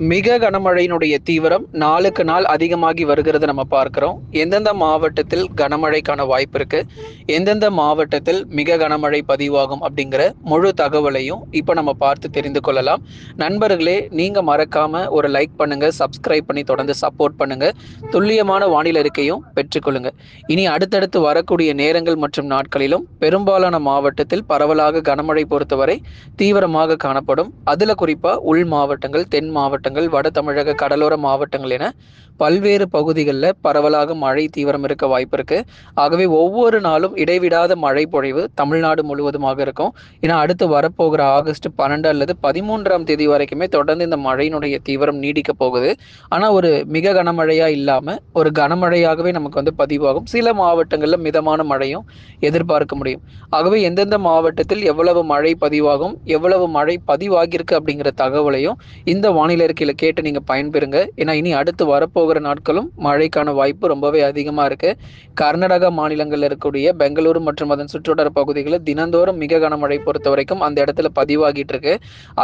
மிக கனமழையினுடைய தீவிரம் நாளுக்கு நாள் அதிகமாகி வருகிறது நம்ம பார்க்கிறோம். எந்தெந்த மாவட்டத்தில் கனமழைக்கான வாய்ப்பு இருக்கு? எந்தெந்த மாவட்டத்தில் மிக கனமழை பதிவாகும் அப்படிங்கிற முழு தகவலையும் இப்போ நம்ம பார்த்து தெரிந்து கொள்ளலாம். நண்பர்களே நீங்க மறக்காம ஒரு லைக் பண்ணுங்க சப்ஸ்கிரைப் பண்ணி தொடர்ந்து சப்போர்ட் பண்ணுங்க. துல்லியமான வானிலை இருக்கையும் பெற்றுக்கொள்ளுங்க இனி அடுத்தடுத்து வரக்கூடிய நேரங்கள் மற்றும் நாட்களிலும் பெரும்பாலான மாவட்டத்தில் பரவலாக கனமழை பொறுத்தவரை தீவிரமாக காணப்படும். அதுல குறிப்பா உள் மாவட்டங்கள் தென் மாவட்டங்கள் மாவட்டங்கள் வட தமிழக கடலோர மாவட்டங்கள் என பல்வேறு பகுதிகளில் பரவலாக மழை தீவிரம் இருக்க வாய்ப்பு இருக்கு. ஆகவே ஒவ்வொரு நாளும் இடைவிடாத மழை பொழிவு தமிழ்நாடு முழுவதுமாக இருக்கும். ஏன்னா அடுத்து வரப்போகிற ஆகஸ்ட் பன்னெண்டு அல்லது பதிமூன்றாம் தேதி வரைக்குமே தொடர்ந்து இந்த மழையினுடைய தீவிரம் நீடிக்க போகுது. ஆனால் ஒரு மிக கனமழையா இல்லாம ஒரு கனமழையாகவே நமக்கு வந்து பதிவாகும். சில மாவட்டங்களில் மிதமான மழையும் எதிர்பார்க்க முடியும். ஆகவே எந்தெந்த மாவட்டத்தில் எவ்வளவு மழை பதிவாகும் எவ்வளவு மழை பதிவாகியிருக்கு அப்படிங்கிற தகவலையும் இந்த வானிலை அறிக்கையில கேட்டு நீங்கள் பயன்பெறுங்க. ஏன்னா இனி அடுத்து வரப்போகிற நாட்களும் மழைக்கான வாய்ப்பு ரொம்பவே அதிகமாக இருக்குது கர்நாடகா மாநிலங்களில் இருக்கக்கூடிய பெங்களூரு மற்றும் அதன் சுற்றுவட்டார பகுதிகளில் தினந்தோறும் மிக கனமழை பொறுத்த வரைக்கும் அந்த இடத்துல பதிவாகிட்டு இருக்கு.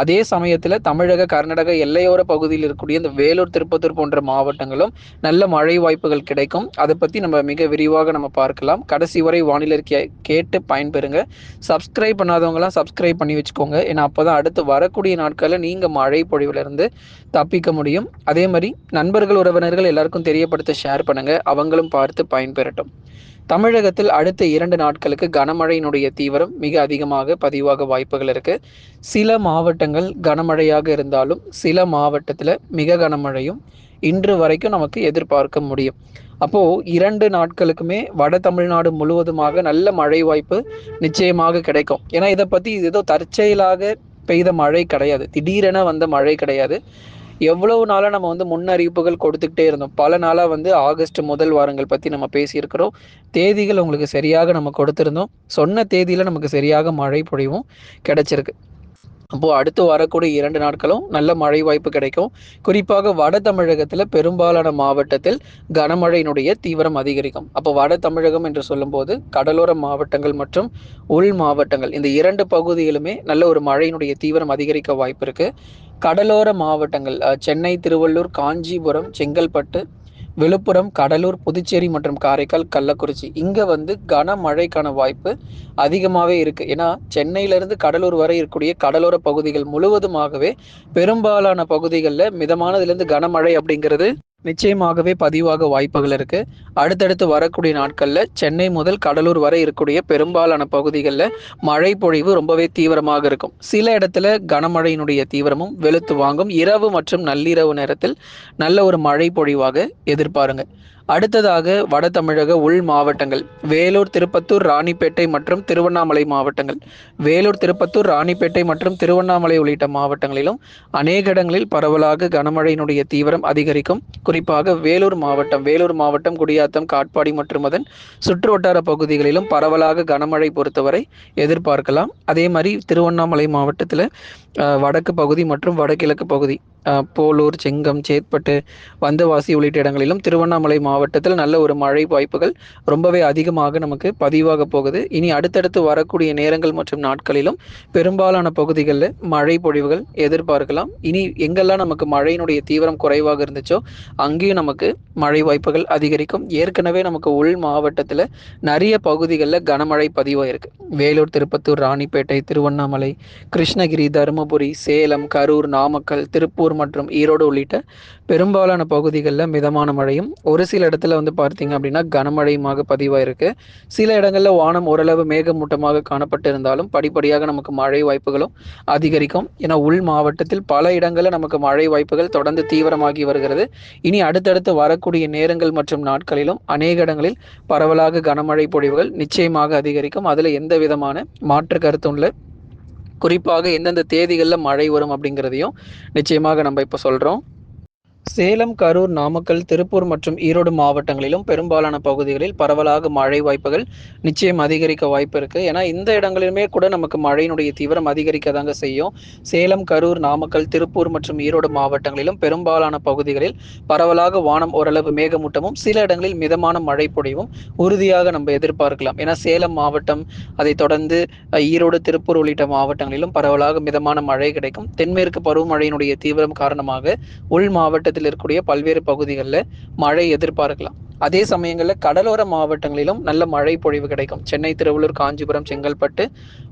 அதே சமயத்தில் தமிழக கர்நாடக எல்லையோர பகுதியில் இருக்கக்கூடிய இந்த வேலூர் திருப்பத்தூர் போன்ற மாவட்டங்களும் நல்ல மழை வாய்ப்புகள் கிடைக்கும். அதை பற்றி நம்ம மிக விரிவாக நம்ம பார்க்கலாம். கடைசி வரை வானிலை கேட்டு பயன்பெறுங்க. சப்ஸ்கிரைப் பண்ணாதவங்களாம் சப்ஸ்கிரைப் பண்ணி வச்சுக்கோங்க. ஏன்னா அப்போதான் அடுத்து வரக்கூடிய நாட்களில் நீங்கள் மழை பொழிவுலேருந்து தப்பிக்க முடியும். அதே மாதிரி நண்பர்கள் உறவினர்கள் எல்லாருக்கும் தெரியப்படுத்த ஷேர் பண்ணுங்க. அவங்களும் பார்த்து பயன்பெறட்டும். தமிழகத்தில் அடுத்த இரண்டு நாட்களுக்கு கனமழையினுடைய தீவிரம் மிக அதிகமாக பதிவாக வாய்ப்புகள் இருக்கு. சில மாவட்டங்கள் கனமழையாக இருந்தாலும் சில மாவட்டத்தில் மிக கனமழையும் இன்று வரைக்கும் நமக்கு எதிர்பார்க்க முடியும். அப்போ இரண்டு நாட்களுக்குமே வட தமிழ்நாடு முழுவதுமாக நல்ல மழை வாய்ப்பு நிச்சயமாக கிடைக்கும். ஏன்னா இதை பத்தி இது ஏதோ தற்செயலாக பெய்த மழை கிடையாது. திடீரென வந்த மழை கிடையாது. எவ்வளவு நாளாக நம்ம வந்து முன்னறிவிப்புகள் கொடுத்துக்கிட்டே இருந்தோம். பல நாளாக வந்து ஆகஸ்ட் முதல் வாரங்கள் பற்றி நம்ம பேசியிருக்கிறோம். தேதிகள் உங்களுக்கு சரியாக நம்ம கொடுத்துருந்தோம். சொன்ன தேதியில் நமக்கு சரியாக மழை பொழிவும் கிடைச்சிருக்கு. அப்போது அடுத்து வரக்கூடிய இரண்டு நாட்களும் நல்ல மழை வாய்ப்பு கிடைக்கும். குறிப்பாக வட தமிழகத்தில் பெரும்பாலான மாவட்டத்தில் கனமழையினுடைய தீவிரம் அதிகரிக்கும். அப்போ வட தமிழகம் என்று சொல்லும்போது கடலோர மாவட்டங்கள் மற்றும் உள் மாவட்டங்கள் இந்த இரண்டு பகுதியிலுமே நல்ல ஒரு மழையினுடைய தீவிரம் அதிகரிக்க வாய்ப்பு இருக்குது கடலோர மாவட்டங்கள் சென்னை திருவள்ளூர் காஞ்சிபுரம் செங்கல்பட்டு விழுப்புரம் கடலூர் புதுச்சேரி மற்றும் காரைக்கால் கள்ளக்குறிச்சி. இங்கே வந்து கனமழைக்கான வாய்ப்பு அதிகமாகவே இருக்குது ஏன்னா சென்னையிலிருந்து கடலூர் வரை இருக்கக்கூடிய கடலோர பகுதிகள் முழுவதுமாகவே பெரும்பாலான பகுதிகளில் மிதமானதுலேருந்து கனமழை அப்படிங்கிறது நிச்சயமாகவே பதிவாக வாய்ப்புகள் இருக்கு. அடுத்தடுத்து வரக்கூடிய நாட்கள்ல சென்னை முதல் கடலூர் வரை இருக்கக்கூடிய பெரும்பாலான பகுதிகளில் மழை பொழிவு ரொம்பவே தீவிரமாக இருக்கும். சில இடத்துல கனமழையினுடைய தீவிரமும் வெளுத்து வாங்கும். இரவு மற்றும் நள்ளிரவு நேரத்தில் நல்ல ஒரு மழை பொழிவாக எதிர்பாருங்க. அடுத்ததாக வட தமிழக உள் மாவட்டங்கள். வேலூர் திருப்பத்தூர் ராணிப்பேட்டை மற்றும் திருவண்ணாமலை மாவட்டங்கள். வேலூர் திருப்பத்தூர் ராணிப்பேட்டை மற்றும் திருவண்ணாமலை உள்ளிட்ட மாவட்டங்களிலும் அநேக இடங்களில் பரவலாக கனமழையினுடைய தீவிரம் அதிகரிக்கும். குறிப்பாக வேலூர் மாவட்டம் வேலூர் மாவட்டம் குடியாத்தம் காட்பாடி மற்றும் அதன் சுற்று வட்டார பகுதிகளிலும் பரவலாக கனமழை பொறுத்தவரை எதிர்பார்க்கலாம். அதே மாதிரி திருவண்ணாமலை மாவட்டத்தில் வடக்கு பகுதி மற்றும் வடகிழக்கு பகுதி போலூர் செங்கம் சேத்பட்டு வந்தவாசி உள்ளிட்ட இடங்களிலும் திருவண்ணாமலை மாவட்டத்தில் நல்ல ஒரு மழை வாய்ப்புகள் ரொம்பவே அதிகமாக நமக்கு பதிவாக போகுது. இனி அடுத்தடுத்து வரக்கூடிய நேரங்கள் மற்றும் நாட்களிலும் பெரும்பாலான பகுதிகளில் மழை பொழிவுகள் எதிர்பார்க்கலாம். இனி எங்கெல்லாம் நமக்கு மழையினுடைய தீவிரம் குறைவாக இருந்துச்சோ அங்கேயும் நமக்கு மழை வாய்ப்புகள் அதிகரிக்கும். ஏற்கனவே நமக்கு உள் மாவட்டத்தில் நிறைய பகுதிகளில் கனமழை பதிவாயிருக்கு. வேலூர் திருப்பத்தூர் ராணிப்பேட்டை திருவண்ணாமலை கிருஷ்ணகிரி தருமபுரி சேலம் கரூர் நாமக்கல் திருப்பூர் மற்றும் ஈரோடு உள்ளிட்ட பெரும்பாலான பகுதிகளில் மிதமான மழையும் ஒரு சில இடத்துல வந்து பார்த்தீங்க அப்படின்னா கனமழையுமாக பதிவாயிருக்கு. சில இடங்களில் வானம் ஓரளவு மேகமூட்டமாக காணப்பட்டு இருந்தாலும் படிப்படியாக நமக்கு மழை வாய்ப்புகளும் அதிகரிக்கும். ஏன்னா உள் மாவட்டத்தில் பல இடங்களில் நமக்கு மழை வாய்ப்புகள் தொடர்ந்து தீவிரமாகி வருகிறது. இனி அடுத்தடுத்து வரக்கூடிய நேரங்கள் மற்றும் நாட்களிலும் அநேக இடங்களில் பரவலாக கனமழை பொழிவுகள் நிச்சயமாக அதிகரிக்கும். அதில் எந்த விதமான மாற்று கருத்தும் இல்லை. குறிப்பாக எந்தெந்த தேதிகளில் மழை வரும் அப்படிங்கிறதையும் நிச்சயமாக நம்ம இப்போ சொல்கிறோம் சேலம் கரூர் நாமக்கல் திருப்பூர் மற்றும் ஈரோடு மாவட்டங்களிலும் பெரும்பாலான பகுதிகளில் பரவலாக மழை வாய்ப்புகள் நிச்சயம் அதிகரிக்க வாய்ப்பு இருக்குது ஏன்னா இந்த இடங்களிலுமே கூட நமக்கு மழையினுடைய தீவிரம் அதிகரிக்க தாங்க செய்யும். சேலம் கரூர் நாமக்கல் திருப்பூர் மற்றும் ஈரோடு மாவட்டங்களிலும் பெரும்பாலான பகுதிகளில் பரவலாக வானம் ஓரளவு மேகமூட்டமும் சில இடங்களில் மிதமான மழை பொழிவும் உறுதியாக நம்ம எதிர்பார்க்கலாம். ஏன்னா சேலம் மாவட்டம் அதை தொடர்ந்து ஈரோடு திருப்பூர் உள்ளிட்ட மாவட்டங்களிலும் பரவலாக மிதமான மழை கிடைக்கும். தென்மேற்கு பருவமழையினுடைய தீவிரம் காரணமாக உள் மாவட்ட மாநிலத்தில் இருக்கக்கூடிய பல்வேறு பகுதிகளில் மழை எதிர்பார்க்கலாம். அதே சமயங்களில் கடலோர மாவட்டங்களிலும் நல்ல மழை பொழிவு கிடைக்கும். சென்னை திருவள்ளூர் காஞ்சிபுரம் செங்கல்பட்டு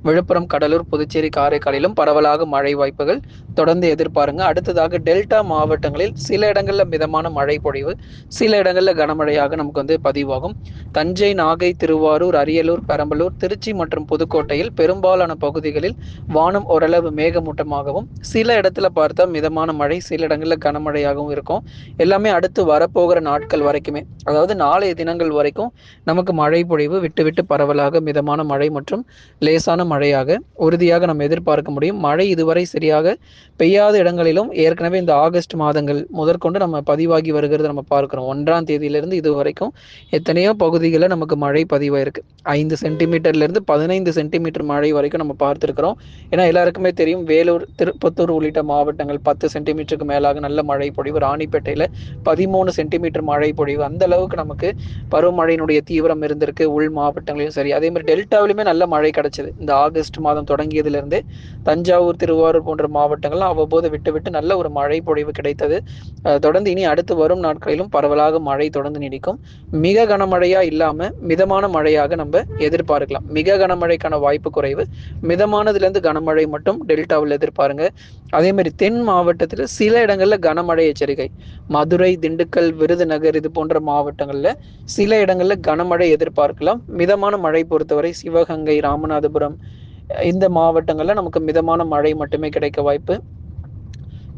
விழுப்புரம் கடலூர் புதுச்சேரி காரைக்காலிலும் பரவலாக மழை வாய்ப்புகள். தொடர்ந்து எதிர்பாருங்க. அடுத்ததாக டெல்டா மாவட்டங்களில் சில இடங்களில் மிதமான மழை பொழிவு சில இடங்களில் கனமழையாக நமக்கு வந்து பதிவாகும். தஞ்சை நாகை திருவாரூர் அரியலூர் பெரம்பலூர் திருச்சி மற்றும் புதுக்கோட்டையில் பெரும்பாலான பகுதிகளில் வானம் ஓரளவு மேகமூட்டமாகவும் சில இடத்துல பார்த்தா மிதமான மழை சில இடங்களில் கனமழையாகவும் இருக்கும். எல்லாமே அடுத்து வரப்போகிற நாட்கள் வரைக்குமே. அதாவது நாளைய தினங்கள் வரைக்கும் நமக்கு மழை பொழிவு விட்டு விட்டு பரவலாக மிதமான மழை மற்றும் லேசான மழையாக உறுதியாக நம்ம எதிர்பார்க்க முடியும். மழை இதுவரை சரியாக பெய்யாத இடங்களிலும் ஏற்கனவே இந்த ஆகஸ்ட் மாதங்கள் முதற்கொண்டு நம்ம பதிவாகி வருகிறது நம்ம பார்க்கிறோம். ஒன்றாம் தேதியிலிருந்து இது வரைக்கும் எத்தனையோ பகுதிகளில் நமக்கு மழை பதிவாயிருக்கு. ஐந்து சென்டிமீட்டர்லேருந்து பதினைந்து சென்டிமீட்டர் மழை வரைக்கும் நம்ம பார்த்துருக்கிறோம். ஏன்னா எல்லாருக்குமே தெரியும் வேலூர் திருப்பத்தூர் உள்ளிட்ட மாவட்டங்கள் பத்து சென்டிமீட்டருக்கு மேலாக நல்ல மழை பொழிவு. ராணிப்பேட்டையில் பதிமூணு சென்டிமீட்டர் மழை பொழிவு. அந்த அளவுக்கு நமக்கு பருவமழையினுடைய தீவிரம் இருந்திருக்கு உள் மாவட்டங்களிலும் சரி. அதே மாதிரி டெல்டாவிலுமே நல்ல மழை கிடைச்சது. இந்த ஆகஸ்ட் மாதம் தொடங்கியதுலேருந்து தஞ்சாவூர் திருவாரூர் போன்ற மாவட்டங்கள்லாம் அவ்வப்போது விட்டு விட்டு நல்ல ஒரு மழை பொழிவு கிடைத்தது. தொடர்ந்து இனி அடுத்து வரும் நாட்களிலும் பரவலாக மழை தொடர்ந்து நீடிக்கும். மிக கனமழையா இல்லாம மிதமான மழையாக நம்ம எதிர்பார்க்கலாம். மிக கனமழைக்கான வாய்ப்பு குறைவு. மிதமானதுலேருந்து கனமழை மட்டும் டெல்டாவில் எதிர்பாருங்க. அதே மாதிரி தென் மாவட்டத்தில் சில இடங்களில் கனமழை எச்சரிக்கை. மதுரை திண்டுக்கல் விருதுநகர் இது போன்ற மாவட்டம் மாவட்டங்களில் சில இடங்களில் கனமழை எதிர்பார்க்கலாம். மிதமான மழை பொறுத்தவரை சிவகங்கை ராமநாதபுரம் இந்த மாவட்டங்களில் நமக்கு மிதமான மழை மட்டுமே கிடைக்க வாய்ப்பு.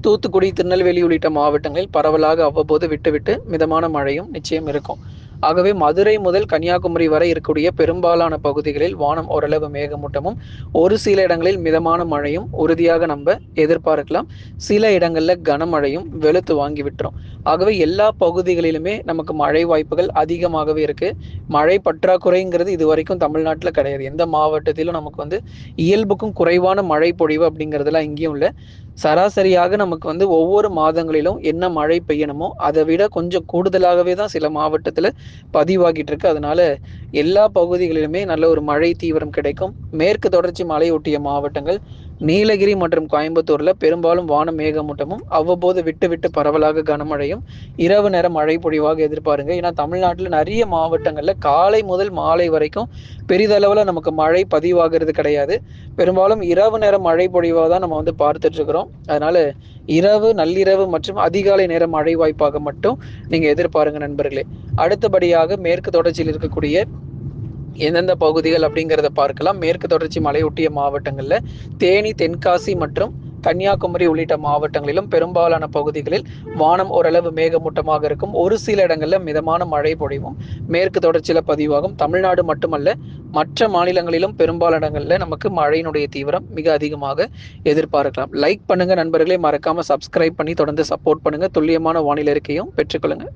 தூத்துக்குடி திருநெல்வேலி உள்ளிட்ட மாவட்டங்களில் பரவலாக அவ்வப்போது விட்டுவிட்டு மிதமான மழையும் நிச்சயம் இருக்கும். ஆகவே மதுரை முதல் கன்னியாகுமரி வரை இருக்கக்கூடிய பெரும்பாலான பகுதிகளில் வானம் ஓரளவு மேகமூட்டமும் ஒரு சில இடங்களில் மிதமான மழையும் உறுதியாக நம்ம எதிர்பார்க்கலாம். சில இடங்களில் கனமழையும் வெளுத்து வாங்கி விட்டுரும். ஆகவே எல்லா பகுதிகளிலுமே நமக்கு மழை வாய்ப்புகள் அதிகமாகவே இருக்கு. மழை பற்றாக்குறைங்கிறது இது வரைக்கும் தமிழ்நாட்டில் கிடையாது. எந்த மாவட்டத்திலும் நமக்கு வந்து இயல்புக்கும் குறைவான மழை பொழிவு அப்படிங்கிறதுலாம் இங்கேயும் இல்லை. சராசரியாக நமக்கு வந்து ஒவ்வொரு மாதங்களிலும் என்ன மழை பெய்யணுமோ அதை விட கொஞ்சம் கூடுதலாகவே தான் சில மாவட்டத்தில் பதிவாகிட்டு இருக்கு. அதனால எல்லா பகுதிகளிலுமே நல்ல ஒரு மழை தீவிரம் கிடைக்கும். மேற்கு தொடர்ச்சி மலையொட்டிய மாவட்டங்கள் நீலகிரி மற்றும் கோயம்புத்தூர்ல பெரும்பாலும் வான மேகமூட்டமும் அவ்வப்போது விட்டு விட்டு பரவலாக கனமழையும் இரவு நேரம் மழை பொழிவாக எதிர்பாருங்க. ஏன்னா தமிழ்நாட்டில் நிறைய மாவட்டங்கள்ல காலை முதல் மாலை வரைக்கும் பெரிதளவுல நமக்கு மழை பதிவாகிறது கிடையாது. பெரும்பாலும் இரவு நேரம் மழை பொழிவாக தான் நம்ம வந்து பார்த்துட்டு இருக்கிறோம். அதனால இரவு நள்ளிரவு மற்றும் அதிகாலை நேரம் மழை வாய்ப்பாக மட்டும் நீங்க எதிர்பாருங்க நண்பர்களே. அடுத்தபடியாக மேற்கு தொடர்ச்சியில் இருக்கக்கூடிய எந்தெந்த பகுதிகள் அப்படிங்கிறத பார்க்கலாம். மேற்கு தொடர்ச்சி மலையொட்டிய மாவட்டங்களில் தேனி தென்காசி மற்றும் கன்னியாகுமரி உள்ளிட்ட மாவட்டங்களிலும் பெரும்பாலான பகுதிகளில் வானம் ஓரளவு மேகமூட்டமாக இருக்கும். ஒரு சில இடங்களில் மிதமான மழை பொழிவும் மேற்கு தொடர்ச்சியில் பதிவாகும். தமிழ்நாடு மட்டுமல்ல மற்ற மாநிலங்களிலும் பெரும்பாலான இடங்களில் நமக்கு மழையினுடைய தீவிரம் மிக அதிகமாக எதிர்பார்க்கலாம். லைக் பண்ணுங்க நண்பர்களே. மறக்காம சப்ஸ்கிரைப் பண்ணி தொடர்ந்து சப்போர்ட் பண்ணுங்க. துல்லியமான வானிலை இருக்கையும் பெற்றுக்கொள்ளுங்க